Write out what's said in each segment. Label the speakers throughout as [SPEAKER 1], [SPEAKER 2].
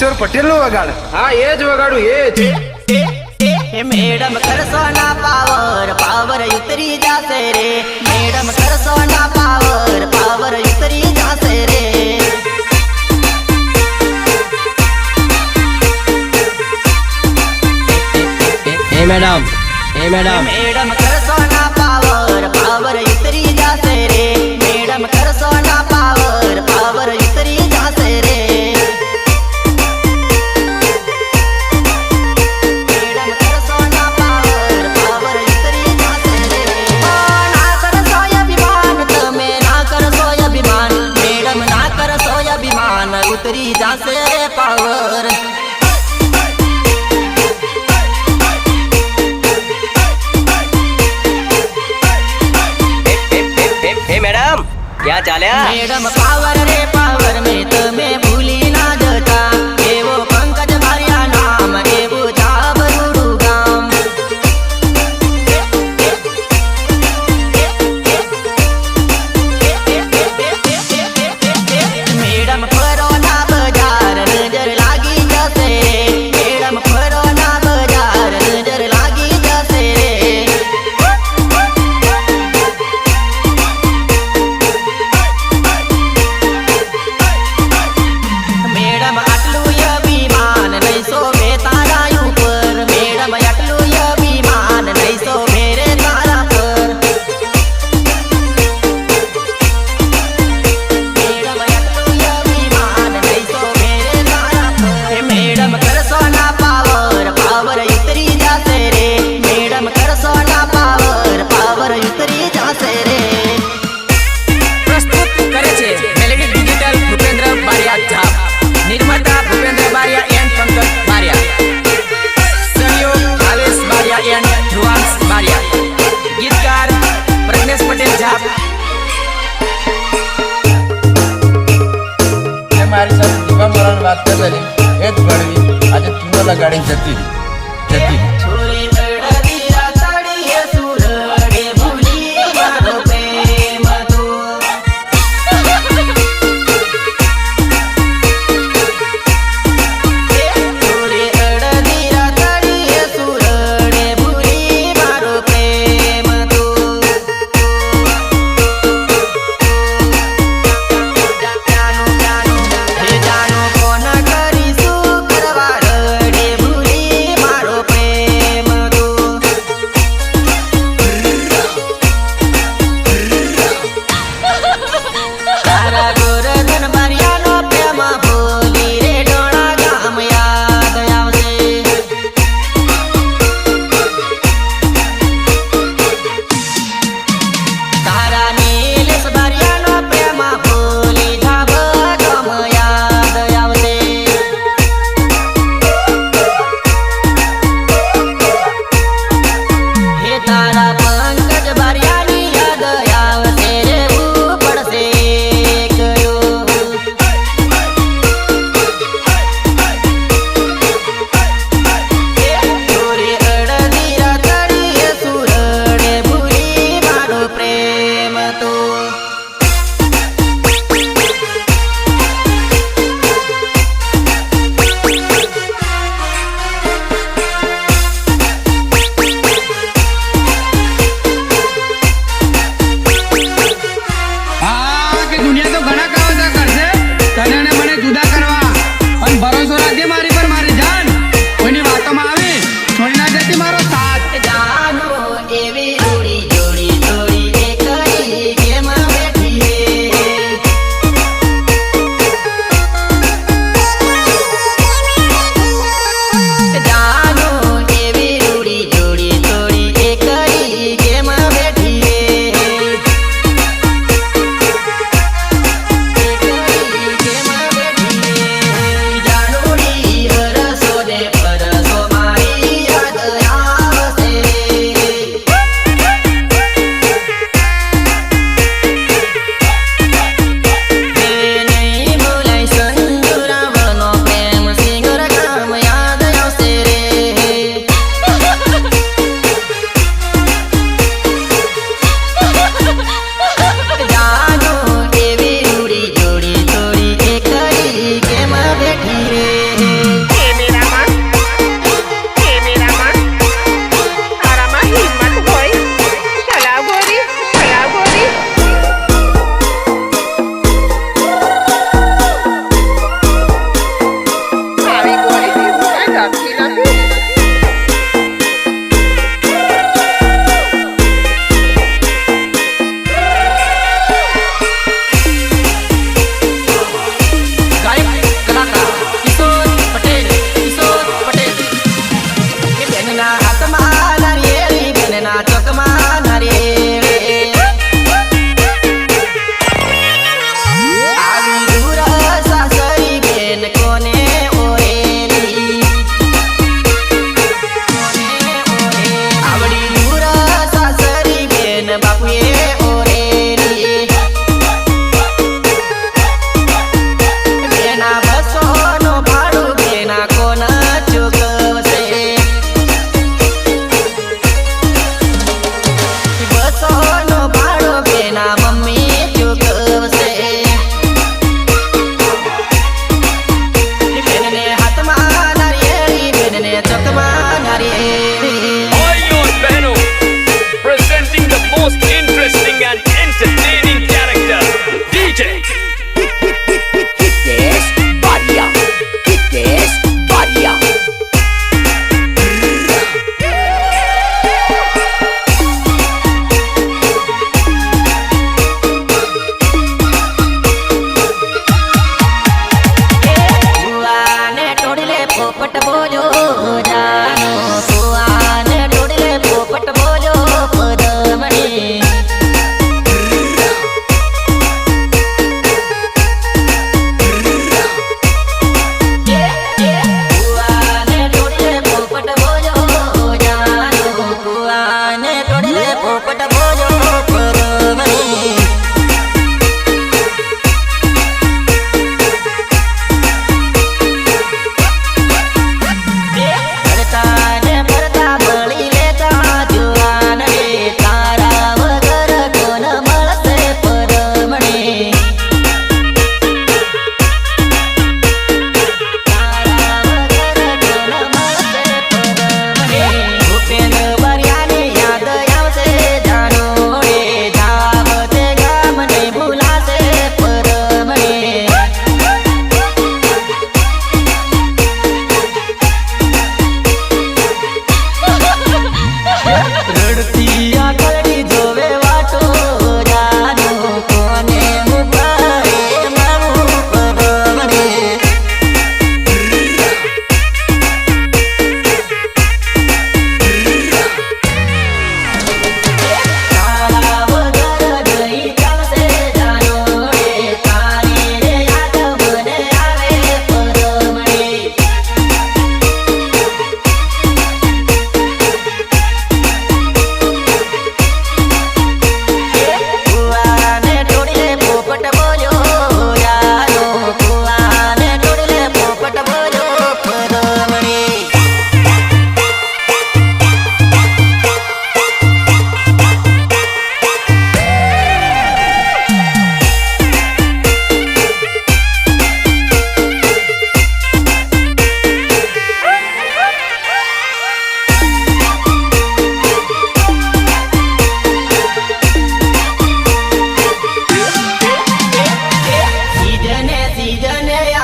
[SPEAKER 1] કિશોર પટેલ નો વગાડ
[SPEAKER 2] હા એ જ વગાડું એ જ
[SPEAKER 3] મેડમ કરશો ના પાવર પાવર ઉતરી જાશે રે મેડમ કરશો ના પાવર પાવર ઉતરી જાશે રે
[SPEAKER 4] એ મેડમ એ મેડમ
[SPEAKER 3] મેડમ કરશો ના પાવર પાવર ઉતરી જાશે રે મેડમ કરશો ના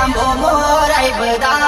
[SPEAKER 3] مو مورای بدان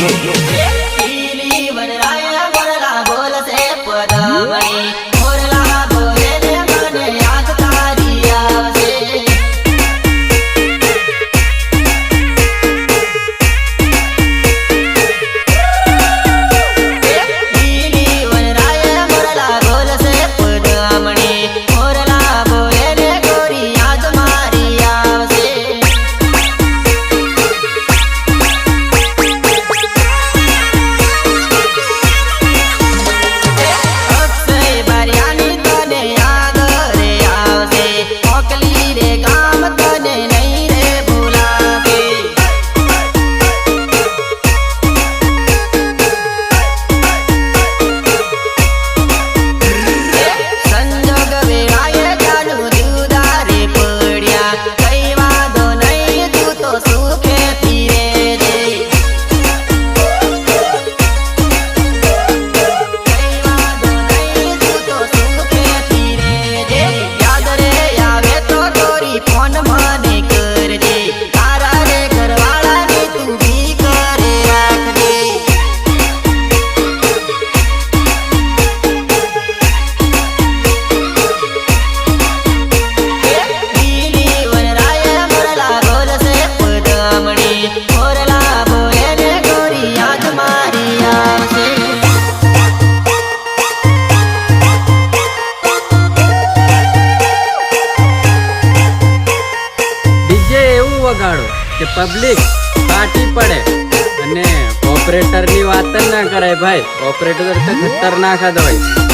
[SPEAKER 3] no, no. আর না
[SPEAKER 5] খাওয়া দাওয়াই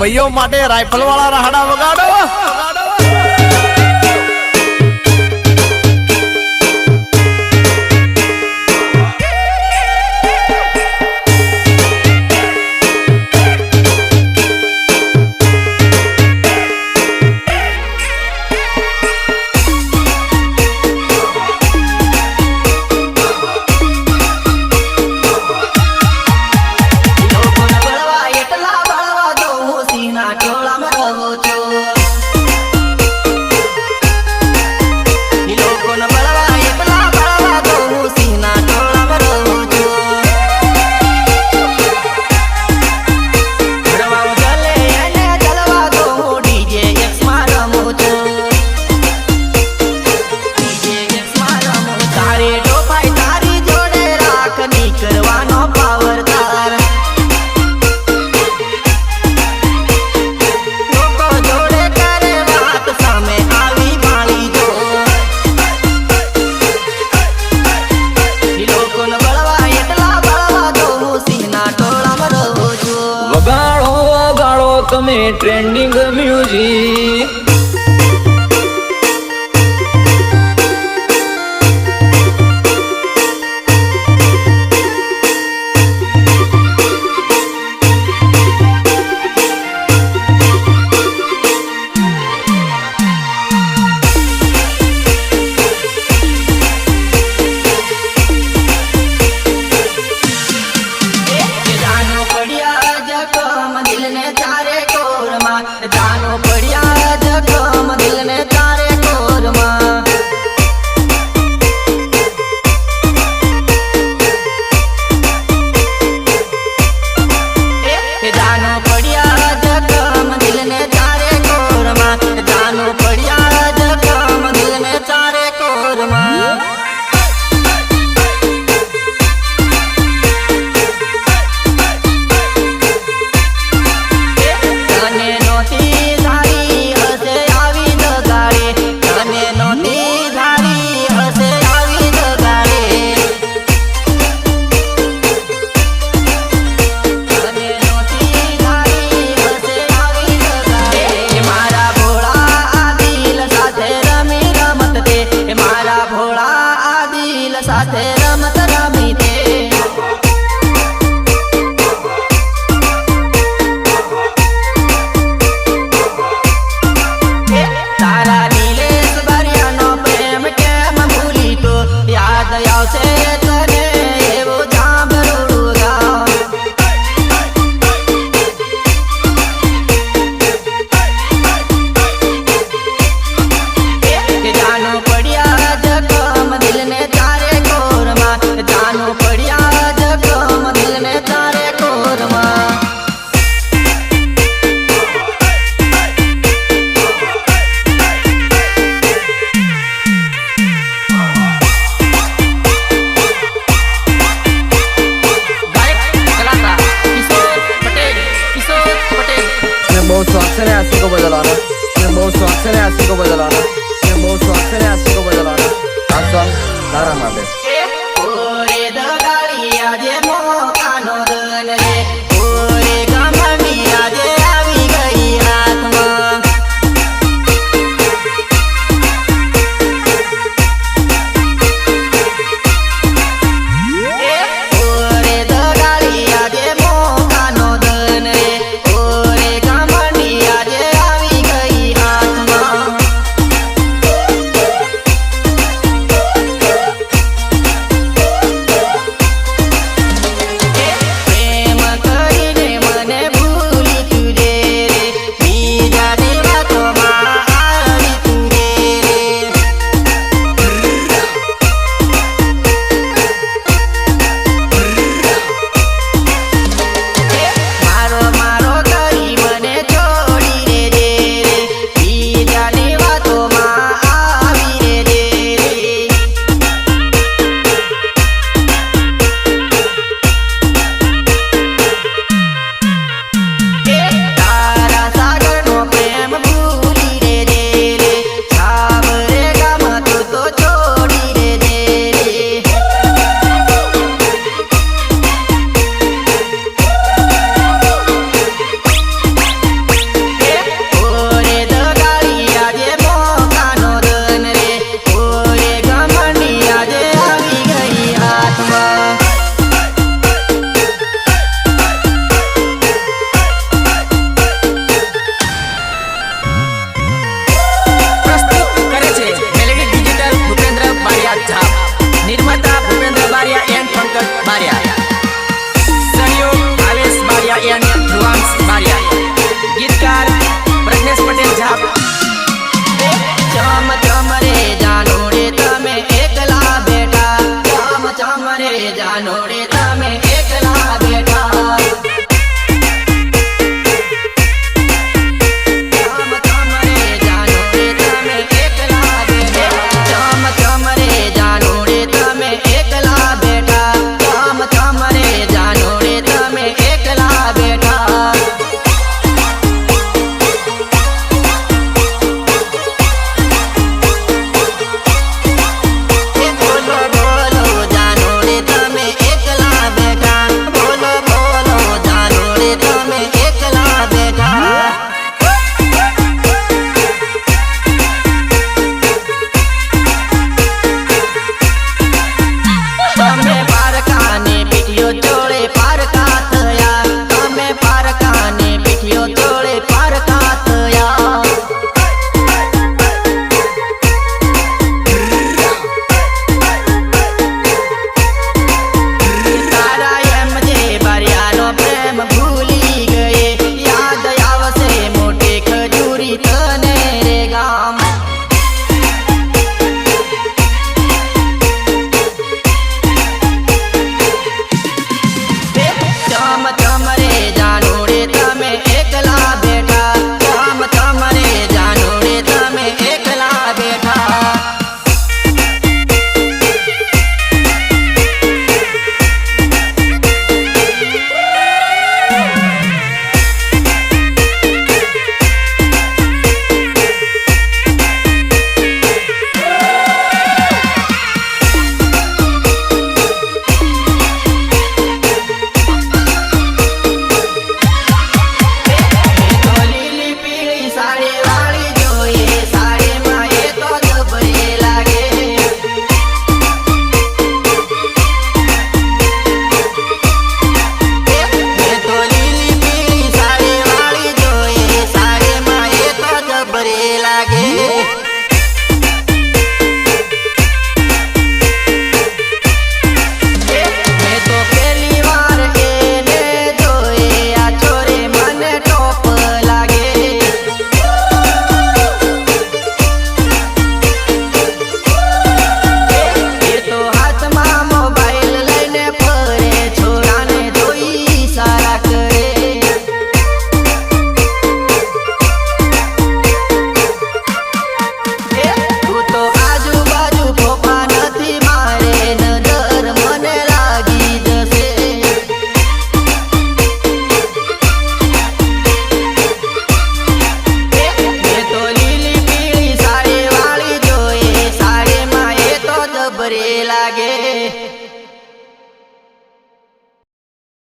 [SPEAKER 5] ભાઈઓ માટે રાઇફલ વાળા
[SPEAKER 3] में ट्रेंडिंग म्यूजिक